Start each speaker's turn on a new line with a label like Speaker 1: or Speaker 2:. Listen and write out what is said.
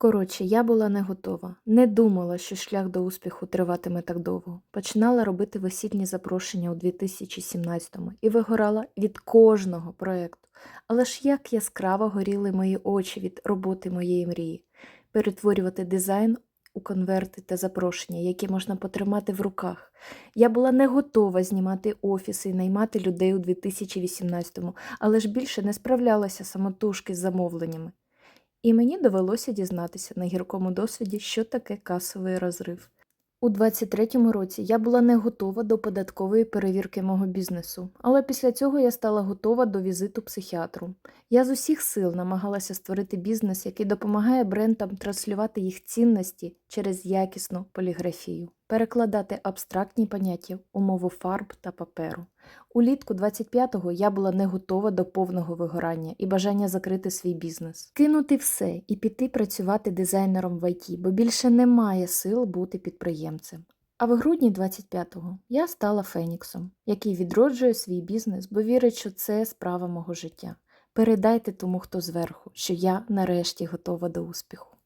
Speaker 1: Коротше, я була не готова, не думала, що шлях до успіху триватиме так довго. Починала робити весільні запрошення у 2017-му і вигорала від кожного проєкту. Але ж як яскраво горіли мої очі від роботи моєї мрії, перетворювати дизайн у конверти та запрошення, які можна потримати в руках. Я була не готова знімати офіси і наймати людей у 2018-му, але ж більше не справлялася самотужки з замовленнями. І мені довелося дізнатися на гіркому досвіді, що таке касовий розрив. У 23-му році я була не готова до податкової перевірки мого бізнесу, але після цього я стала готова до візиту психіатру. Я з усіх сил намагалася створити бізнес, який допомагає брендам транслювати їх цінності через якісну поліграфію, перекладати абстрактні поняття у мову фарб та паперу. Улітку 25-го я була не готова до повного вигорання і бажання закрити свій бізнес, кинути все і піти працювати дизайнером в ІТ, бо більше немає сил бути підприємцем. А в грудні 25-го я стала Феніксом, який відроджує свій бізнес, бо вірить, що це справа мого життя. Передайте тому, хто зверху, що я нарешті готова до успіху.